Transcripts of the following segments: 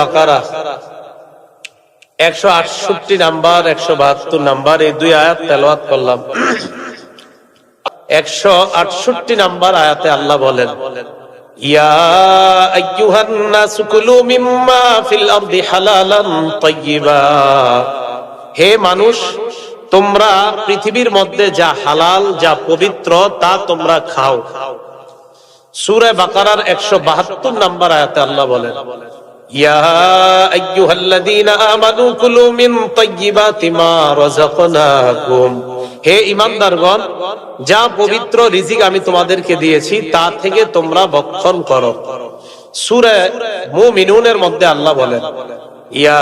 বাকারা, একশো আটষট্টি নাম্বার, একশো বাহাত্তর নাম্বার, এই দুই আয়াত তেলাওয়াত করলাম। একশো আটষট্টি নাম্বার আয়াতে আল্লাহ বলেন হে মানুষ, তোমরা পৃথিবীর মধ্যে যা হালাল, যা পবিত্র, তা তোমরা খাও। সুরে বাকারার একশো বাহাত্তর নাম্বার আয়াতে আল্লাহ বলেন ইয়া আইয়ুহাল্লাযীনা আমানু কুলু মিন তাইয়্যিবাতি মা রাযাকনাকুম। হে ইমানদারগণ যা পবিত্র রিজিক আমি তোমাদেরকে দিয়েছি, তা থেকে তোমরা ভক্ষণ করো। সূরা মুমিনুনের মধ্যে আল্লাহ বলেন, ইয়া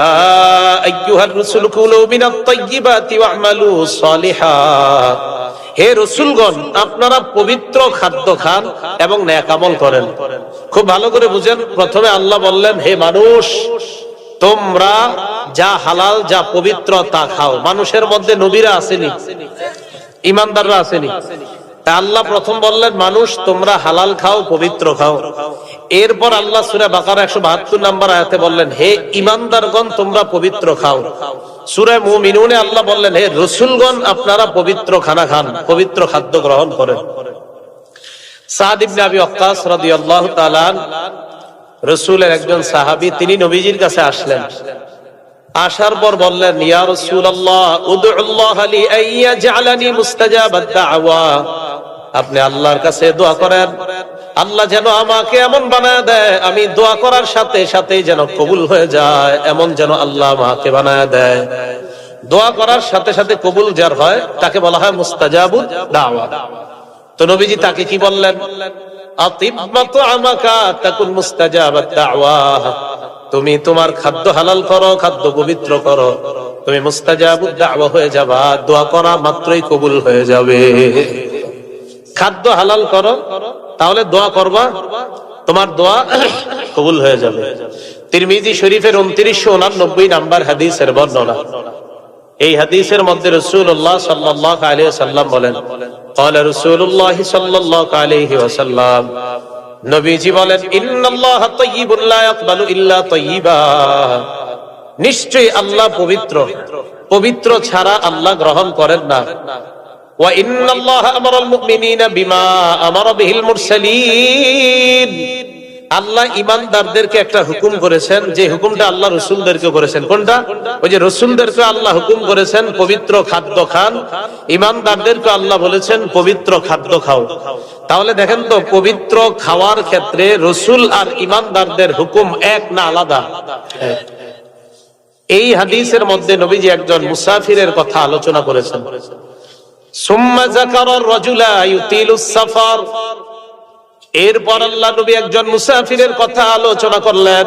আইয়ুহার রুসুল কুলু মিনাত তাইয়্যিবাতি ওয়া'মালু সালিহা। হে রসুলগণ, আপনারা পবিত্র খাদ্য খান এবং ন্যাকামল করেন। খুব ভালো করে বুঝেন, প্রথমে আল্লাহ বললেন, হে মানুষ, তোমরা যা হালাল, যা পবিত্র তা খাও। মানুষের মধ্যে নবীরা আসেনি, ইমানদাররা আসেনি। তা আল্লাহ প্রথম বললেন, মানুষ, তোমরা হালাল খাও, পবিত্র খাও। এরপর আল্লাহ সুরা বাকার একশো বাহাত্তর নাম্বার আয়াতে বললেন, হে ইমানদারগণ, তোমরা পবিত্র খাও। সুরা মুমিনুনে আল্লাহ বললেন, হে রসুলগণ, আপনারা পবিত্র খানা খান, পবিত্র খাদ্য গ্রহণ করেন। আপনি আল্লাহর কাছে দোয়া করেন। আল্লাহ যেন আমাকে এমন বানায় দেয়, আমি দোয়া করার সাথে সাথে যেন কবুল হয়ে যায়, এমন যেন আল্লাহ আমাকে বানায় দেয়। দোয়া করার সাথে সাথে কবুল যার হয়, তাকে বলা হয় মুস্তাজাবুদ দাওয়া। তো নবীজি তাকে কি বললেন? তুমি তোমার খাদ্য হালাল করো, খাদ্য পবিত্র করো। তুমি মুস্তাজাবুদ দাওয়া হয়ে যাবা, দোয়া করা মাত্রই কবুল হয়ে যাবে। খাদ্য হালাল করো তাহলে দোয়া করবা তোমার দোয়া কবুল হয়ে যাবে তিরমিজি শরীফের উনত্রিশশো উনানব্বই নাম্বার হাদিসের বর্ণনা এই হাদিসের মধ্যে রসুল্লাহ সাল্লাহ আলিয়া সাল্লাম বলেন قال رسول الله صلى الله عليه وسلم নবীজি বলেন ইন্নাল্লাহ তাইয়্যিবুন লা ইয়াকবালু ইল্লা তাইয়্যিবা নিশ্চয়ই আল্লাহ পবিত্র পবিত্র ছাড়া আল্লাহ গ্রহণ করেন না ওয়া ইন্নাল্লাহ আমারাল মুমিনিনা বিমা আমারা বিহিল মুরসালিন। আল্লাহ ইমানদারদেরকে একটা হুকুম করেছেন, যে হুকুমটা আল্লাহ রসুলদেরকে করেছেন। কোনটা? ওই যে রসুলদেরকে আল্লাহ হুকুম করেছেন, পবিত্র খাদ্য খান। ইমানদারদেরকে আল্লাহ বলেছেন, পবিত্র খাদ্য খাও। তাহলে দেখেন তো, পবিত্র খাওয়ার ক্ষেত্রে রসুল আর ইমানদারদের হুকুম এক না আলাদা? এই হাদিসের মধ্যে নবীজি একজন মুসাফিরের কথা আলোচনা করেছেন। এরপর আল্লাহ নবী একজন মুসাফিরের কথা আলোচনা করলেন।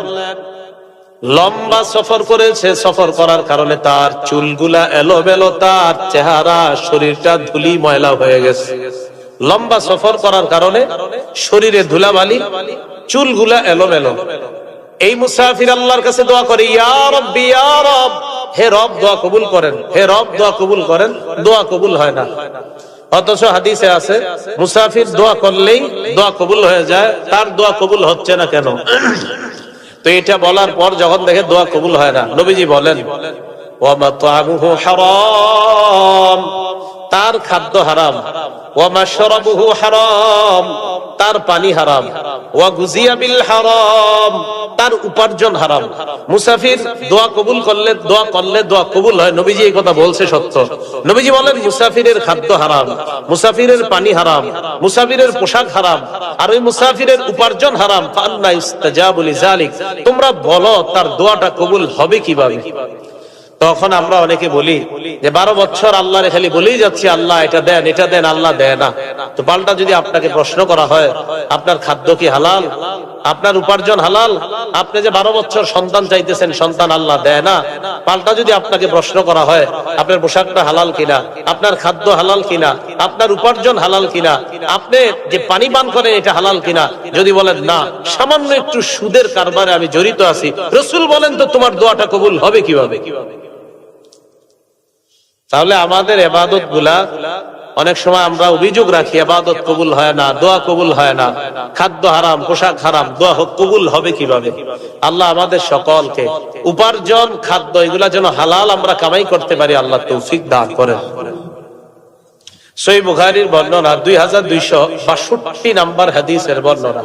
লম্বা সফর করেছে, সফর করার কারণে তার চুলগুলা এলোমেলো, তার চেহারা, শরীরটা ধুলি ময়লা হয়ে গেছে। লম্বা সফর করার কারণে শরীরে ধুলাবালি, চুলগুলা এলোমেলো। এই মুসাফির আল্লাহর কাছে দোয়া করে হে রব, দোয়া কবুল করেন। হে রব, দোয়া কবুল করেন, দোয়া কবুল হয় না। অথচ হাদিসে আছে, মুসাফির দোয়া করলেই দোয়া কবুল হয়ে যায়, তার দোয়া কবুল হচ্ছে না কেন? তো এটা বলার পর যখন দেখে দোয়া কবুল হয় না, নবীজি বলেন তার খাদ্য হারাম। ওয়ামাশরাবুহু হারাম। তার পানি হারাম। ওয়া গুজিয়া বিল হারাম, তার উপার্জন হারাম। মুসাফির দোয়া কবুল করলে দোয়া করলে দোয়া কবুল হয়। নবীজি এই কথা বলছে সত্য। নবীজি বলেন, মুসাফিরের খাদ্য হারাম, মুসাফিরের পানি হারাম, মুসাফিরের পোশাক হারাম, আর ওই মুসাফিরের উপার্জন হারাম। ফান্না ইস্তাজাবু লিজালিক, তোমরা বলো তার দোয়াটা কবুল হবে কীভাবে? তখন আমরা অনেকে বলি যে বারো বছর আল্লাহরে খালি বলেই যাচ্ছি, আল্লাহ এটা দেন এটা দেন, আল্লাহ দেয় না। তো পাল্টা যদি আপনাকে প্রশ্ন করা হয়, আপনার খাদ্য কি হালাল? আপনার উপার্জন হালাল? আপনি যে বারো বছর সন্তান চাইতেছেন, সন্তান আল্লাহ দেয় না। পাল্টা যদি আপনাকে প্রশ্ন করা হয়, আপনার পোশাকটা হালাল কিনা? আপনার খাদ্য হালাল কিনা? আপনার উপার্জন হালাল কিনা? আপনি যে পানি পান করেন, এটা হালাল কিনা? যদি বলেন, না। সামান্য একটু সুদের কারবারে আমি জড়িত আছি। রসুল বলেন তো, তোমার দোয়াটা কবুল হবে কীভাবে? তাহলে আমাদের এবাদত গুলা অনেক সময় আমরা অভিযোগ রাখি আবাদত কবুল হয় না দোয়া কবুল হয় না খাদ্য হারাম পোশাক হারাম দোয়া হোক কবুল হবে কিভাবে আল্লাহ আমাদের সকলকে উপার্জন খাদ্য এগুলা যেন হালাল আমরা কামাই করতে পারি আল্লাহ তৌফিক দান করেন সই বুখারির বর্ণনা দুই হাজার দুইশো বাষট্টি নাম্বার হাদিসের বর্ণনা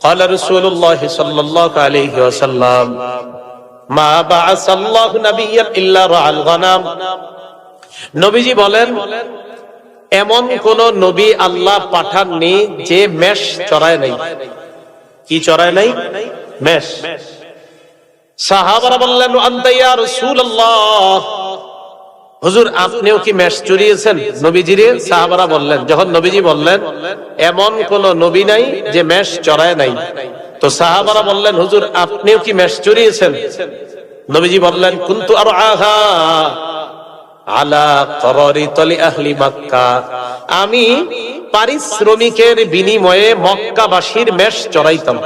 قال رسول الله صلى الله عليه وسلم ما بعث الله نبيا الا رعى الغنم নবীজি বলেন, এমন কোন নবী আল্লাহ পাঠাননি যে মেষ চড়ায় নাই। কি চড়ায় নাই? মেষ। সাহাবারা বললেন, আনতা ইয়া রাসূলুল্লাহ। হুজুর, আপনিও কি মেষ চুরিয়েছেন নবীজিরে সাহাবারা বললেন, যখন নবীজি বললেন, এমন কোন নবী নাই যে মেষ চড়ায় নাই। তো সাহাবারা বললেন, হুজুর, আপনিও কি মেষ চুরিয়েছেন নবীজি বললেন, কুন্তু আর আহা আলা তলি আহলি মক্কা। আমি পারিশ্রমিকের বিনিময়ে মক্কাবাসীর মেষ চড়াইতাম।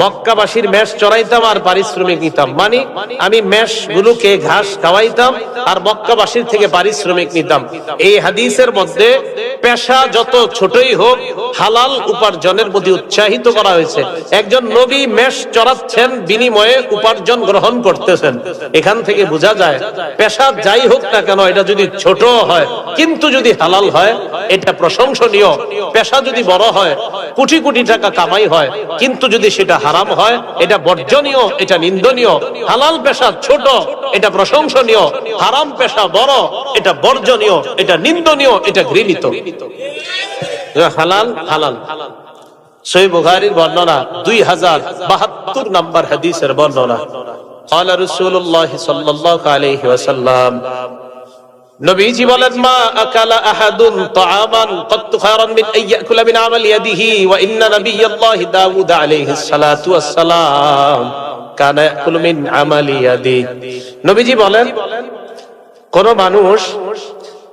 মক্কাবাসীর মেষ চড়াইতাম আর পারিশ্রমিক নিতাম। মানে আমি মেষ গুলোকে ঘাস খাওয়াইতাম আর মক্কাবাসীর থেকে পারিশ্রমিক নিতাম। এই হাদিসের মধ্যে পেশা যত ছোটই হোক, হালাল উপার্জনের প্রতি উৎসাহিত করা হয়েছে। একজন নবী মেষ চড়াচ্ছেন, বিনিময়ে উপার্জন গ্রহণ করতেছেন। এখান থেকে বোঝা যায়, পেশা যাই হোক না কেন, এটা যদি ছোট হয়, কিন্তু যদি হালাল হয়, এটা প্রশংসনীয়। পেশা যদি বড় হয়, কোটি কোটি টাকা কামাই হয়, কিন্তু যদি সেটা হারাম হয় এটা বর্জনীয় এটা নিন্দনীয় হালাল পেশা ছোট এটা প্রশংসনীয় হারাম পেশা বড় এটা বর্জনীয় এটা নিন্দনীয় এটা ঘৃণিত হালাল হালাল সই বুখারির বর্ণনা দুই হাজার বাহাত্তর নম্বর হাদিসের বর্ণনা قال رسول الله صلى الله عليه وسلم নবীজি বলেন, মা আকালা আহাদুন তাআমান কত খায়রান মিন আন ইয়াকুলা মিন ইয়াদিহি ওয়া ইন্না দাউদ আলাইহিস সালাতু ওয়াস সালাম কানা ইয়াকুলু মিন ইয়াদি। নবীজি বলেন, কোন মানুষ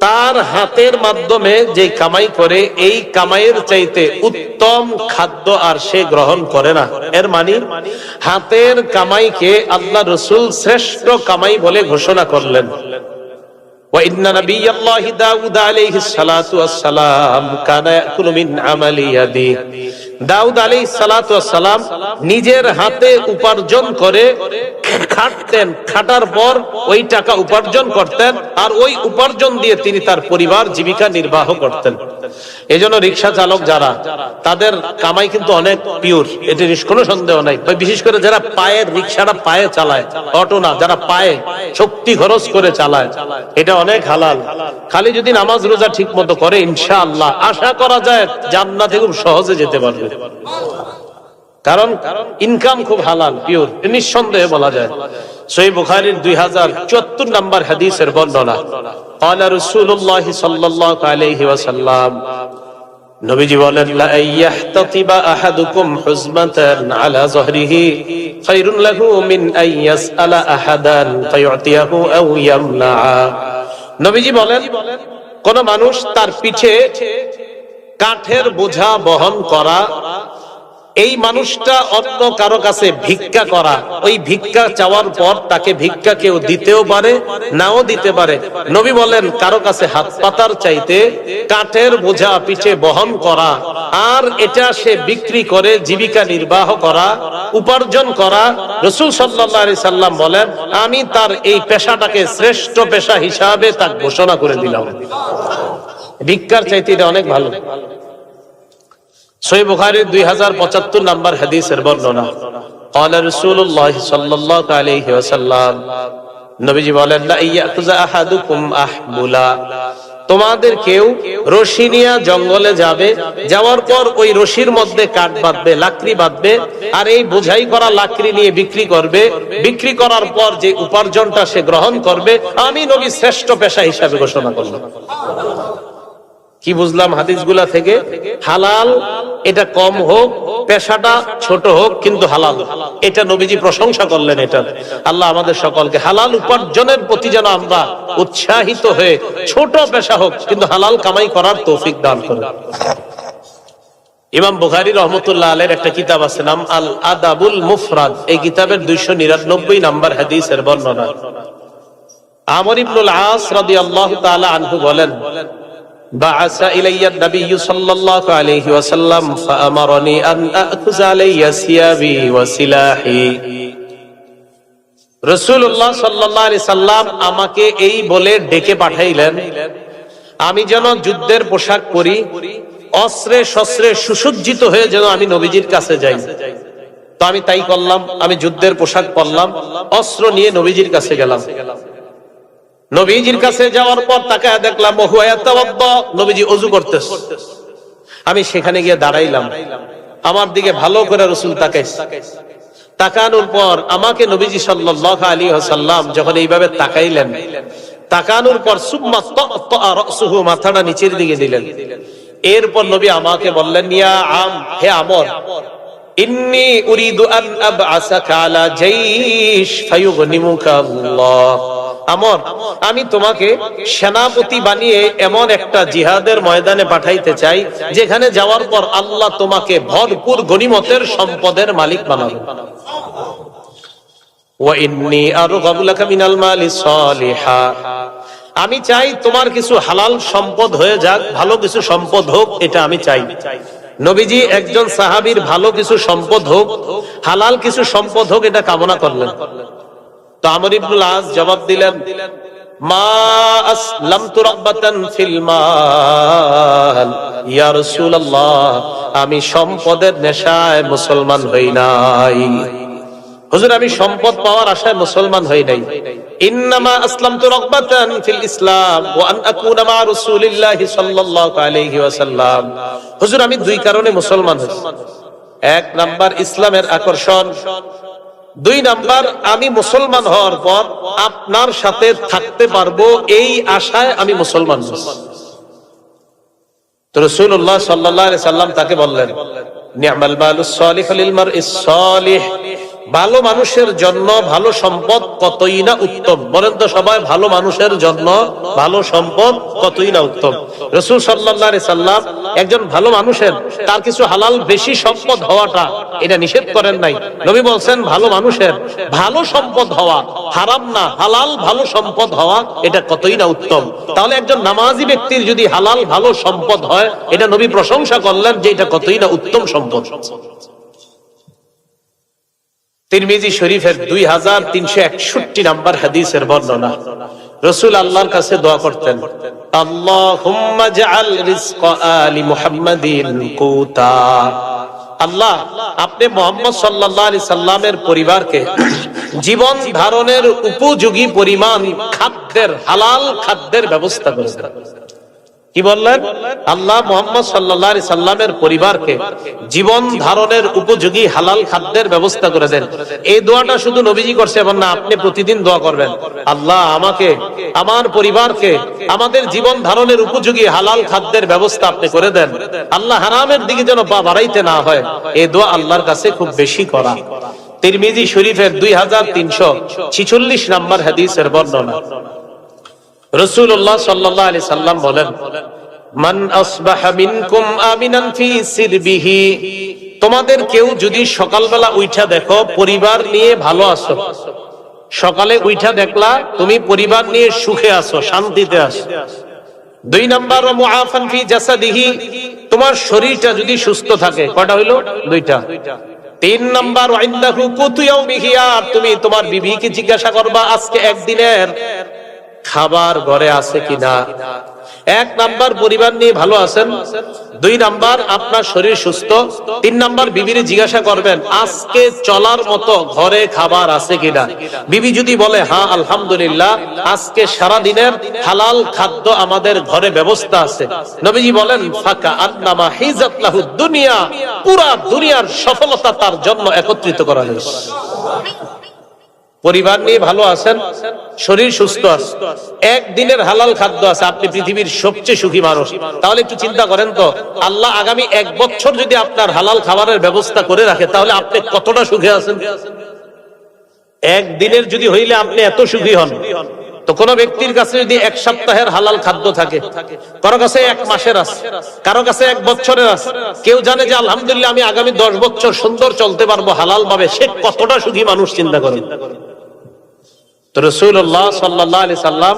তার হাতের মাধ্যমে যে কামাই করে, এই কামাইয়ের চাইতে উত্তম খাদ্য আর সে গ্রহণ করে না। এর মানে হাতের কামাইকে আল্লাহ রসুল শ্রেষ্ঠ কামাই বলে ঘোষণা করলেন। وإن نبي الله داود عليه الصلاة والسلام كان يأكل من عمل يده দাউদ আলী সালাম নিজের হাতে উপার্জন করে খাটতেন খাটার পর ওই টাকা উপার্জন করতেন আর ওই উপার্জন দিয়ে তিনি তার পরিবার জীবিকা নির্বাহ করতেন এই জন্য রিক্সা চালক যারা, তাদের কামাই কিন্তু অনেক পিওর এটি কোনো সন্দেহ নাই। বিশেষ করে যারা পায়ের রিক্সাটা পায়ে চালায়, অটো না, যারা পায়ে শক্তি খরচ করে চালায়, এটা অনেক হালাল। খালি যদি নামাজ রোজা ঠিক মতো করে, ইনশাআল্লাহ, আশা করা যায় জান্নাতে খুব সহজে যেতে পারবে। কারণ ইনকাম খুব হালাল পিওর নিঃসন্দেহে বলা যায়। সই বুখারির দুই হাজার চুয়াত্তর নম্বর হাদিসের বর্ণনা। قال رسول الله صلى الله عليه وسلم নবীজি বলেন লা ইয়াহতাতিবা আহাদুকুম হুজমাতান আলা যহরিহি খায়রুন লাহু মিন আন ইয়াসআলা আহাদান ফায়ুতিয়াহু আও ইয়ামনা নবীজি বলেন কোন মানুষ তার পিঠে কাঠের বোঝা বহন করা এই মানুষটা অন্য কারও কাছে ভিক্ষা করা, ওই ভিক্ষা চাওয়ার পর তাকে ভিক্ষা কেউ দিতেও পারে, নাও দিতে পারে। নবী বলেন, কারও কাছে হাত পাতার চাইতে কাঠের বোঝা পিঠে বহন করা, আর এটা সে বিক্রি করে জীবিকা নির্বাহ করা, উপার্জন করা, রসুল সাল্লাহ সাল্লাম বলেন, আমি তার এই পেশাটাকে শ্রেষ্ঠ পেশা হিসাবে তা ঘোষণা করে দিলাম। ভিক্ষার চাইতে এটা অনেক ভালো। সই বুখারীর দুই হাজার পঁচাত্তর নম্বর হাদিসের বর্ণনা قال رسول الله صلى الله عليه وسلم নবীজি বলেন লা ইয়াকুযা আহাদুকুম আহবুলা তোমাদের কেউ রশি নিয়ে জঙ্গলে যাবে যাওয়ার পর ওই রশির মধ্যে কাঠ বাঁধবে লাকড়ি বাঁধবে আর এই বোঝাই করা লাকড়ি নিয়ে বিক্রি করবে বিক্রি করার পর যে উপার্জনটা সে গ্রহণ করবে আমি নবী শ্রেষ্ঠ পেশা হিসাবে ঘোষণা করলাম কি বুঝলাম হাদিসগুলা থেকে? হালাল, এটা কম হোক, পেশাটা ছোট হোক, কিন্তু হালাল। এটা নবীজি প্রশংসা করলেন এটা। আল্লাহ আমাদের সকলকে হালাল উপার্জনের প্রতি যেন আমরা উৎসাহিত হয়ে ছোট পেশা হোক, কিন্তু হালাল কামাই করার তৌফিক দান করে ইমাম বুখারি রহমতুল্লাহ আলের একটা কিতাব আছে, নাম আল আদাবুল মুফরাদ। এই কিতাবের দুইশো নিরানব্বই নাম্বার হাদিসের বর্ণনা। আমর ইবনুল আস রাদিয়াল্লাহু তাআলা আনহু বলেন بعث إلي النبي صلى الله عليه وسلم فأمرني أن أأخذ علي ثيابي وسلاحي রসুল্লাহ সাল্লাহ আলি সাল্লাম আমাকে এই বলে ডেকে পাঠাইলেন আমি যেন যুদ্ধের পোশাক পরি অস্ত্রে শস্ত্রে সুসজ্জিত হয়ে যেন আমি নবীজির কাছে যাই তো আমি তাই করলাম আমি যুদ্ধের পোশাক পরলাম অস্ত্র নিয়ে নবীজির কাছে গেলাম নবীজির কাছে যাওয়ার পর তাকে দেখলাম নবীজি অজু করতেছে। আমি সেখানে গিয়ে দাঁড়াইলাম। আমার দিকে ভালো করে রসুল তাকে তাকানোর পর আমাকে নবীজি সাল্লাহ আলী সাল্লাম যখন এইভাবে তাকাইলেন, তাকানোর পর সুম্মা মাথাটা নিচের দিকে দিলেন। এরপর নবী আমাকে বললেন নিয়া আম, হে আমর, ইন্নি আলা জাইশ ফায়ুগনিমুকা আল্লাহ। আমর, আমি তোমাকে সেনাপতি বানিয়ে এমন একটা জিহাদের ময়দানে পাঠাইতে চাই, যেখানে যাওয়ার পর আল্লাহ তোমাকে ভরপুর গনিমতের সম্পদের মালিক বানাবে। আমি চাই তোমার কিছু হালাল সম্পদ হয়ে যাক, ভালো কিছু সম্পদ হোক, এটা আমি চাই। নবীজি একজন সাহাবীর ভালো কিছু সম্পদ হোক, হালাল কিছু সম্পদ হোক, এটা কামনা করলেন। আমর ইবনুল জবাব দিলেন, মা রাব্বাতান ফিল মাল। ইয়া রাসূলুল্লাহ, আমি সম্পদের নেশায় মুসলমান হই নাই। হুজুর, আমি সম্পদ পাওয়ার আশায় মুসলমান হই নাই। আসলামতু ফিল ইসলাম, ওয়া আন আকুনা মা রাসূলিল্লাহি সাল্লাল্লাহু আলাইহি ওয়াসাল্লাম। হুজুর, আমি দুই কারণে মুসলমান হয়েছি এক নাম্বার, ইসলামের আকর্ষণ। দুই নাম্বার, আমি মুসলমান হওয়ার পর আপনার সাথে থাকতে পারব এই আশায় আমি মুসলমান সাল্লাম তাকে বললেন, নিয়ামাল মালুস সালিহ ভালো মানুষের জন্য ভালো সম্পদ কতই না উত্তম? বলেন তো সবাই, ভালো মানুষের জন্য ভালো সম্পদ কতই না উত্তম? রসুল সাল্লাহ সাল্লাম একজন ভালো মানুষের, তার কিছু হালাল বেশি সম্পদ হওয়াটা এটা নিষেধ করেন নাই। নবী বলছেন, ভালো মানুষের ভালো সম্পদ হওয়া হারাম না, হালাল ভালো সম্পদ হওয়া এটা কতই না উত্তম? তাহলে একজন নামাজি ব্যক্তির যদি হালাল ভালো সম্পদ হয়, এটা নবী প্রশংসা করলেন যে এটা কতই না উত্তম সম্পদ। তিরমিজি শরীফের দুই হাজার তিনশো একষট্টি নাম্বার হাদিসের বর্ণনা। রসুল আল্লাহর কাছে দোয়া করতেন আলি আল্লাহ, আপনি মোহাম্মদ সাল্লাল্লাহু আলাইহি সাল্লামের পরিবারকে জীবন ধারণের উপযোগী পরিমাণ খাদ্যের, হালাল খাদ্যের ব্যবস্থা করে দেন। কি বললেন? আল্লাহ মোহাম্মদ সাল্লাহ সাল্লামের পরিবারকে জীবন ধারণের উপযোগী হালাল খাদ্যের ব্যবস্থা করে দেন। এই দোয়াটা শুধু নবীজি করছে এবং না, আপনি প্রতিদিন দোয়া করবেন। আল্লাহ আমাকে, আমার পরিবারকে, আমাদের জীবন ধারণের উপযোগী হালাল খাদ্যের ব্যবস্থা আপনি করে দেন। আল্লাহ হারামের দিকে যেন পা বাড়াইতে না হয়, এই দোয়া আল্লাহর কাছে খুব বেশি করা। তিরমিজি শরীফের দুই হাজার তিনশো ছিচল্লিশ নাম্বার হাদিসের বর্ণনা। রসুল্লাহ সাল্লাহ আলি সাল্লাম বলেন তোমাদের কেউ যদি সকালবেলা উঠা দেখো, পরিবার নিয়ে ভালো আছো। সকালে উঠা দেখলা, তুমি পরিবার নিয়ে সুখে আছো, শান্তিতে আছো। দুই নাম্বার মুআফান তোমার শরীরটা যদি সুস্থ থাকে কয়টা হইল? দুইটা। তিন নাম্বার তুমি তোমার বিবিকে জিজ্ঞাসা করবা, আজকে একদিনের খাবার ঘরে আছে কিনা? এক নাম্বার পরিবার নিয়ে ভালো আছেন? দুই নাম্বার, আপনার শরীর সুস্থ? তিন নাম্বার, বিবির জিজ্ঞাসা করবেন, আজকে চলার মতো ঘরে খাবার আছে কিনা? বিবি যদি বলে হ্যাঁ আলহামদুলিল্লাহ, আজকে সারা দিনের হালাল খাদ্য আমাদের ঘরে ব্যবস্থা আছে। নবীজি বলেন, ফাঁকা আন্নামা হিজাত লাহু দুনিয়া, পুরা দুনিয়ার সফলতা তার জন্য একত্রিত করা হয়েছে। পরিবার নিয়ে ভালো আছেন, শরীর সুস্থ আছে একদিনের হালাল খাদ্য আছে, আপনি পৃথিবীর সবচেয়ে সুখী মানুষ। তাহলে একটু চিন্তা করেন তো, আল্লাহ আগামী এক বছর যদি আপনার হালাল খাবারের ব্যবস্থা করে রাখে, তাহলে আপনি কতটা সুখে আছেন? একদিনের যদি হইলে আপনি এত সুখী হন, তো কোন ব্যক্তির কাছে যদি এক সপ্তাহের হালাল খাদ্য থাকে, কারও কাছে এক মাসের আছে, কারও কাছে এক বছরের আছে, কেউ জানে যে আলহামদুলিল্লাহ আমি আগামী দশ বছর সুন্দর চলতে পারব হালাল ভাবে সে কতটা সুখী মানুষ, চিন্তা করেন। রসুল্লাহ সাল্লাহ আলি সাল্লাম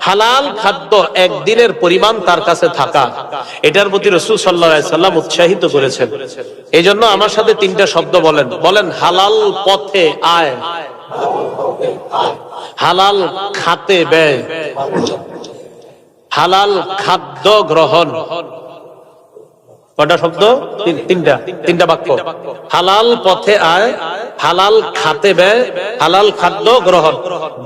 হালাল খাদ্য একদিনের পরিমাণ তার কাছে থাকা। এটার প্রতি রসুল সাল্লাম উৎসাহিত করেছেন। এই জন্য আমার সাথে তিনটা শব্দ বলেন। বলেন, হালাল পথে আয়। হালাল খাতে ব্যয়। হালাল খাদ্য গ্রহণ। কটা শব্দ? তিনটা তিনটা বাক্য। হালাল পথে আয়, হালাল খাতে ব্যয়, হালাল খাদ্য গ্রহণ।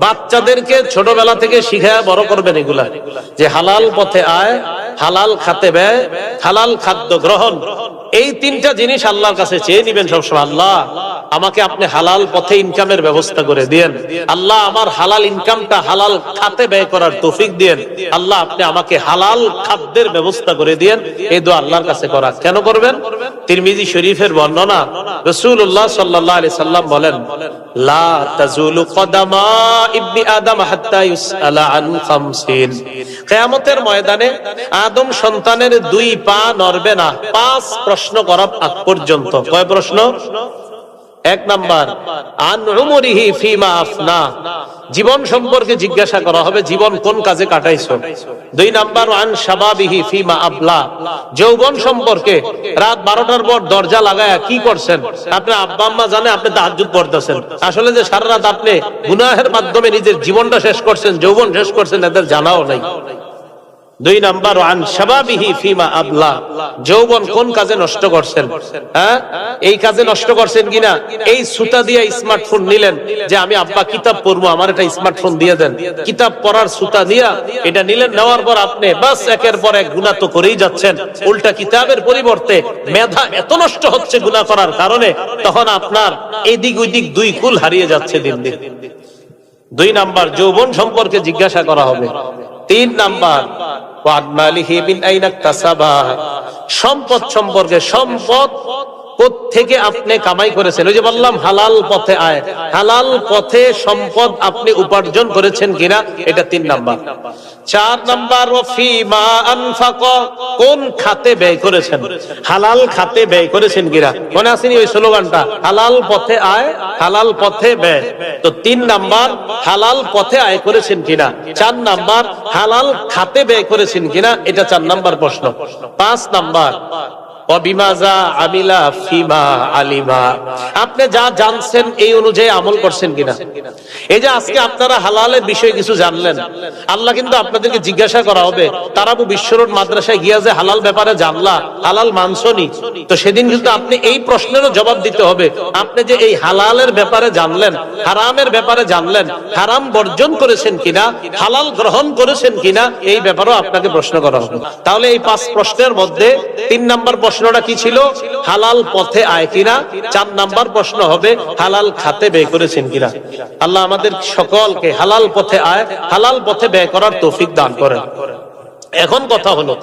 বাচ্চাদেরকে ছোটবেলা থেকে শিখা বড় করবেন এগুলা। যে হালাল পথে আয়, হালাল খাতে ব্যয়, হালাল খাদ্য গ্রহণ। এই তিনটা জিনিস আল্লাহর কাছে চেয়ে নিবেন সবসময়, আল্লাহ, আমাকে আপনি হালাল পথে ইনকামের ব্যবস্থা করে দিয়েন। আল্লাহ, আমার হালাল ইনকামটা হালাল খাতে ব্যয় করার তৌফিক দিয়েন। আল্লাহ, আপনি আমাকে হালাল খাদ্যের ব্যবস্থা করে দিয়েন। এই দোয়া আল্লাহর কাছে করা। কেন করবেন? তিরমিজি শরীফের বর্ণনা রসুল্লাহ সাল্লাহ আলি সাল্লাম বলেন, লা ময়দানে আদম সন্তানের দুই পা নড়বে না, পাঁচ করা আগ পর্যন্ত। কয় প্রশ্ন? এক নাম্বার, আন উমরিহি ফিমা আফনা। জীবন সম্পর্কে জিজ্ঞাসা করা হবে, জীবন কোন কাজে কাটাইছো? দুই নাম্বার, আন শাবাবিহি ফিমা আবলা। যৌবন সম্পর্কে রাত বারোটার পর দরজা লাগায়া কি করছেন? আপনার আব্বা আম্মা জানে, আপনি তাহাজ্জুদ পড়তেছেন। আসলে যে সারা রাত আপনি গুনাহের মাধ্যমে নিজের জীবনটা শেষ করছেন, যৌবন শেষ করছেন, এদের জানাও নাই। দুই নাম্বার আন শাবাবিহি ফিমা আবলা। যৌবন কোন কাজে নষ্ট করছেন? হ্যাঁ? এই কাজে নষ্ট করছেন কিনা? এই সুতা দিয়ে স্মার্টফোন নিলেন যে, আমি আব্বা, কিতাব পড়ব, আমার একটা স্মার্টফোন দিয়ে দেন। কিতাব পড়ার সুতা দিয়া এটা নিলেন, নেওয়ার পর আপনি বাস একের পর এক গুণা তো করেই যাচ্ছেন। উল্টা কিতাবের পরিবর্তে মেধা এত নষ্ট হচ্ছে গুণা করার কারণে, তখন আপনার এদিক ওইদিক দুই কুল হারিয়ে যাচ্ছে দিন দিন। দুই নাম্বার, যৌবন সম্পর্কে জিজ্ঞাসা করা হবে। তিন নাম্বার সম্পদ সম্পর্কে সম্পদ থেকে আপনি কামাই করেছেন? ওই যে বললাম, হালাল পথে আয়। হালাল পথে সম্পদ আপনি উপার্জন করেছেন কিনা, এটা তিন নাম্বার। চার নাম্বার কোন খাতে ব্যয় করেছেন? হালাল খাতে ব্যয় করেছেন কিনা? মনে আসেনি ওই স্লোগানটা? হালাল পথে আয়, হালাল পথে ব্যয়। তো তিন নাম্বার, হালাল পথে আয় করেছেন কিনা? চার নাম্বার, হালাল খাতে ব্যয় করেছেন কিনা? এটা চার নাম্বার প্রশ্ন। পাঁচ নাম্বার অবিমাজা আমিলা ফিমা আলিমা। আপনি যা জানছেন এই অনুযায়ী আমল করছেন কিনা? এই যে আজকে আপনারা হালালের বিষয়ে কিছু জানলেন, আল্লাহ কিন্তু আপনাদেরকে জিজ্ঞাসা করা হবে, তারাবু বিশ্বরোড মাদ্রাসায় গিয়া যে হালাল ব্যাপারে জানলা, হালাল মানসনি? তো সেদিন কিন্তু আপনি এই প্রশ্নেরও জবাব দিতে হবে, আপনি যে এই হালালের ব্যাপারে জানলেন, হারামের ব্যাপারে জানলেন, হারাম বর্জন করেছেন কিনা, হালাল গ্রহণ করেছেন কিনা, এই ব্যাপারেও আপনাকে প্রশ্ন করা হবে। তাহলে এই পাঁচ প্রশ্নের মধ্যে তিন নাম্বার প্রশ্নটা কি ছিল? হালাল পথে আয় কিনা? চার নাম্বার প্রশ্ন হবে, হালাল খাতে ব্যয় করেছেন কিনা? আল্লাহ আমাদের সকলকে হালাল পথে আয়, হালাল পথে ব্যয় করার তৌফিক দান করেন। এখন কথা হলো,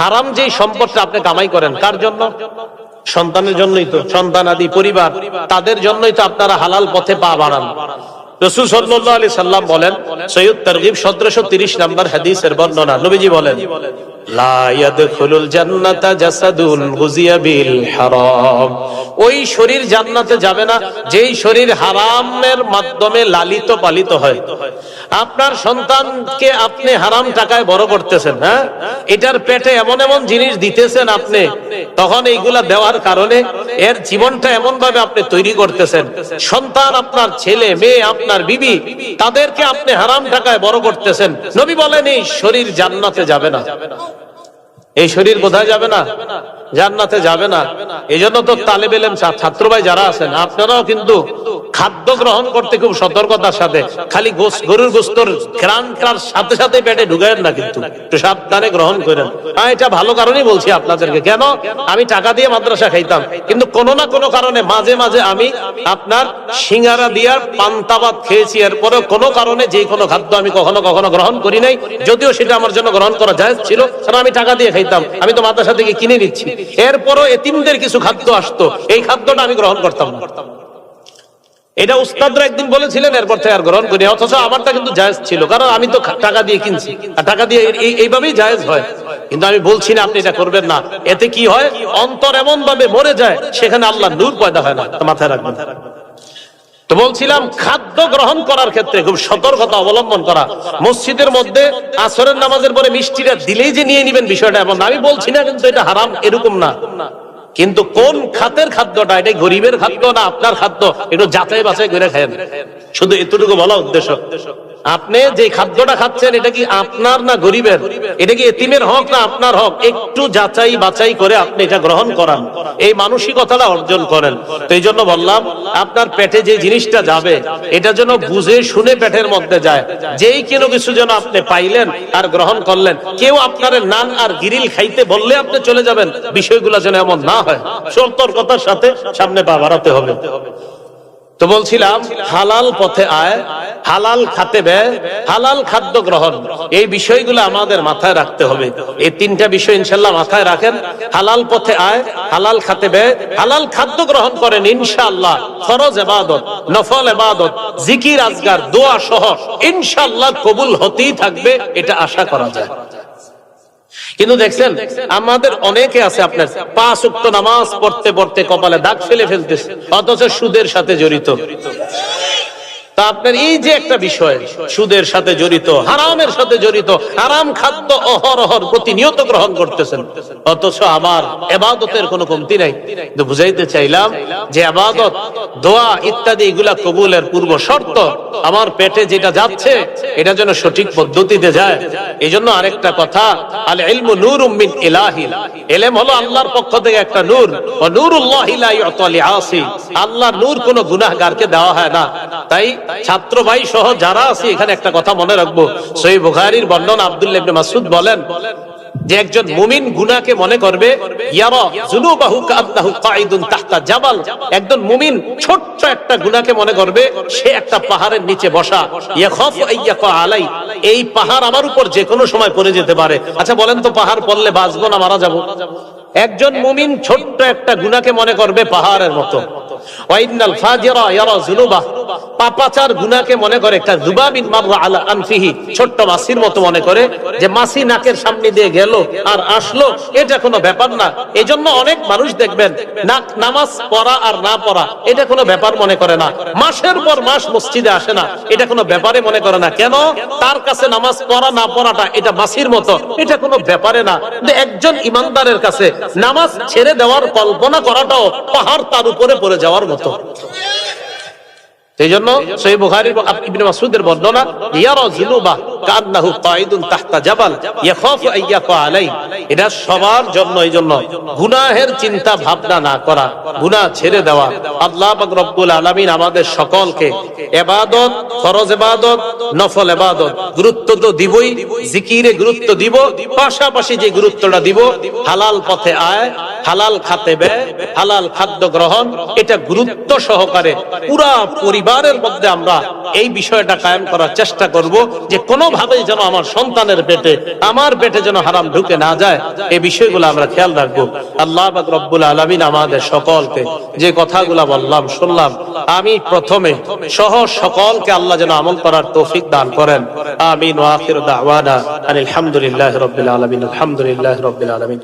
হারাম যে সম্পদটা আপনি কামাই করেন, কার জন্য? সন্তানের জন্যই তো, সন্তান আদি পরিবার, তাদের জন্যই তো আপনারা হালাল পথে পা বাড়ান। রসুল সাল্লাল্লাহু আলাইহি সাল্লাম বলেন, সৈয়দ তারগিব 1730 নম্বর হাদিসের বর্ণনা, নবীজি বলেন ওই শরীর জান্নাতে যাবে না যেই শরীর হারামের মাধ্যমে লালিত পালিত হয়। আপনার সন্তানকে আপনি হারাম টাকায় বড় করতেছেন হ্যাঁ? এটার পেটে এমন এমন জিনিস দিতেছেন আপনি, তখন এইগুলা দেওয়ার কারণে এর জীবনটা এমন ভাবে আপনি তৈরি করতেছেন। সন্তান আপনার ছেলে, মেয়ে, আপনার বিবি, তাদেরকে আপনি হারাম টাকায় বড় করতেছেন। নবী বলেন, এই শরীর জান্নাতে যাবে না। এই শরীর কোথায় যাবে না, জান্নাতে যাবে না। এই জন্য তো তালেব এলেম ছাত্র ভাই যারা আছেন, আপনারাও কিন্তু খাদ্য গ্রহণ করতে খুব সতর্কতার সাথে, খালি গরুর গোস্তর ঘ্রাণটার সাথে সাথে পেটে ঢুকায়েন না কিন্তু সাবধানে গ্রহণ করেন। হ্যাঁ এটা ভালো কারণেই বলছি আপনাদেরকে, কেন? আমি টাকা দিয়ে মাদ্রাসা খাইতাম, কিন্তু কোনো না কোনো কারণে মাঝে মাঝে আমি আপনার সিঙ্গারা দিয়ার পান্তাবাদ খেয়েছি, এরপরে কোনো কারণে যে কোনো খাদ্য আমি কখনো কখনো গ্রহণ করি নাই, যদিও সেটা আমার জন্য গ্রহণ করা যায় ছিল, কারণ আমি টাকা দিয়ে খাইতাম আমি তো মাদ্রাসা থেকে কিনে নিচ্ছি। এরপরও এতিমদের কিছু খাদ্য আসতো। এই খাদ্যটা আমি গ্রহণ করতাম এটা উস্তাদরা একদিন বলেছিলেন, এরপর থেকে আর গ্রহণ করি অথচ আমারটা কিন্তু জায়েজ ছিল, কারণ আমি তো টাকা দিয়ে কিনছি। আর টাকা দিয়ে এই- এই- এইভাবেই জায়েজ হয়। কিন্তু আমি বলছি না, আপনি এটা করবেন না। এতে কি হয়? অন্তর এমন ভাবে মরে যায়, সেখানে আল্লাহ নূর পয়দা হয় না। মাথায় রাখবেন। তো বলছিলাম, খাদ্য গ্রহণ করার ক্ষেত্রে খুব সতর্কতা অবলম্বন করা। মসজিদের মধ্যে আসরের নামাজের পরে মিষ্টিটা দিলেই যে নিয়ে নিবেন বিষয়টা এমন আমি বলছি না কিন্তু এটা হারাম, এরকম না। কিন্তু কোন খাতের খাদ্যটা, এটা গরিবের খাদ্য না আপনার খাদ্য, একটু যাচাই বাছাই করে খায়েন। শুধু এতটুকু বলা উদ্দেশ্য। আপনি যে খাদ্যটা খাচ্ছেন, এটা কি আপনার না গরিবের? এটা কি এতিমের হক না আপনার হক? একটু যাচাই বাছাই করে আপনি এটা গ্রহণ করান। এই মানসিকতাটা অর্জন করেন। তো এই জন্য বললাম, আপনার পেটে যে জিনিসটা যাবে, এটা যেন বুঝে শুনে পেটের মধ্যে যায়। যেই কেন কিছু যেন আপনি পাইলেন আর গ্রহণ করলেন, কেউ আপনার নান আর গিরিল খাইতে বললে আপনি চলে যাবেন। বিষয়গুলো যেন এমন না হয়। সতর্কতার সাথে সামনে পা বাড়াতে হবে। তো বলছিলাম, হালাল পথে আয়, হালাল খাতে ব্যয়, হালাল খাদ্য গ্রহণ। এই বিষয়গুলো আমাদের মাথায় রাখতে হবে। এই তিনটা বিষয় ইনশাল্লাহ মাথায় রাখেন। হালাল পথে আয়, হালাল খাতে ব্যয়, হালাল খাদ্য গ্রহণ করেন ইনশাআল্লাহ। ফরজ এবাদত, নফল এবাদত, জিকির, আজগার, দোয়া সহ ইনশাল্লাহ কবুল হতেই থাকবে, এটা আশা করা যায়। কিন্তু দেখছেন, আমাদের অনেকে আছে আপনার পাঁচ উক্ত নামাজ পড়তে পড়তে কপালে দাগ ফেলে ফেলতেছে, অথচ সুদের সাথে জড়িত। তা আপনার এই যে একটা বিষয়, সুদের সাথে জড়িত, হারামের সাথে জড়িত, হারাম খাদ্য অহরহর প্রতিনিয়ত গ্রহণ করতেছেন। অথচ আমার এবাদতের কোনো কমতি নাই। কিন্তু বুঝাইতে চাইলাম যে আবাদত দোয়া ইত্যাদি এগুলা কবুলের পূর্ব শর্ত। আমার পেটে যেটা যাচ্ছে, এটা যেন সঠিক পদ্ধতিতে যায়। এই জন্য আরেকটা কথা আল ইলমু নূর মিন ইলাহি। এলেম হলো আল্লাহর পক্ষ থেকে একটা নূর। ও নূরুল্লাহি লা ইউতা লিআসি আল্লাহর নূর কোনো গুনাহগারকে দেওয়া হয় না। তাই ছাত্র ভাই সহ যারা আছে, এখানে একটা কথা মনে রাখব। সহিহ বুখারীর বর্ণনা আব্দুল্লাহ ইবনে মাসউদ বলেন যে একজন মুমিন গুনাকে মনে করবে, ইয়ারা যুনুবাহু কান্নাহু কাঈদুন তাহতা জাবাল। একজন মুমিন ছোট্ট একটা গুনাহকে মনে করবে, সে একটা পাহাড়ের নিচে বসা। ইয়াখাফু আইয়াকা আলাই। এই পাহাড় আমার উপর যে কোনো সময় পড়ে যেতে পারে। আচ্ছা বলেন তো পাহাড় পড়লে বাঁচবো না মারা যাব? একজন মুমিন ছোট্ট একটা গুনাহকে মনে করবে পাহাড়ের মতো। ওয়াইনাল ফাজিরা ইয়ারা যুনুবাহ পাপাচার গুনাহকে মনে করে একটা যুবাবিন মাররা আলা আনফিহি, ছোট্ট মাছির মতো মনে করে যে মাছি নাকের সামনে দিয়ে গেল আর আসলো। এটা কোনো ব্যাপার না। এজন্য অনেক মানুষ দেখবেন, নাক নামাজ পড়া আর না পড়া, এটা কোনো ব্যাপার মনে করে না। মাসের পর মাস মসজিদে আসে না, এটা কোনো ব্যাপারে মনে করে না। কেন? তার কাছে নামাজ পড়া না পড়াটা এটা মাসির মতো, এটা কোনো ব্যাপারে না। একজন ইমানদারের কাছে নামাজ ছেড়ে দেওয়ার কল্পনা করাটাও পাহাড় তার উপরে পড়ে যাওয়ার মতো। আমাদের সকলকে ইবাদত ফরজ ইবাদত নফল ইবাদত গুরুত্ব তো দিবই, জিকিরে গুরুত্ব দিব, পাশাপাশি যে গুরুত্বটা দিব, হালাল পথে আয়, হালাল খাতে ব্যয়, হালাল খাদ্য গ্রহণ, এটা গুরুত্ব সহকারে পুরা পরিবারের মধ্যে আমরা এই বিষয়টা কায়েম করার চেষ্টা করব যে কোনোভাবে যেন আমার সন্তানের পেটে, আমার পেটে যেন হারাম ঢুকে না যায়। এই বিষয়গুলো আমরা খেয়াল রাখব। আল্লাহ রব্বুল আলামিন আমাদের সকলকে যে কথাগুলো বললাম, শুনলাম, আমি প্রথমে সহ সকলকে আল্লাহ যেন আমল করার তৌফিক দান করেন। আমিন। আলহামদুলিল্লাহি রাব্বিল আলামিন। আলহামদুলিল্লাহি রাব্বিল আলামিন।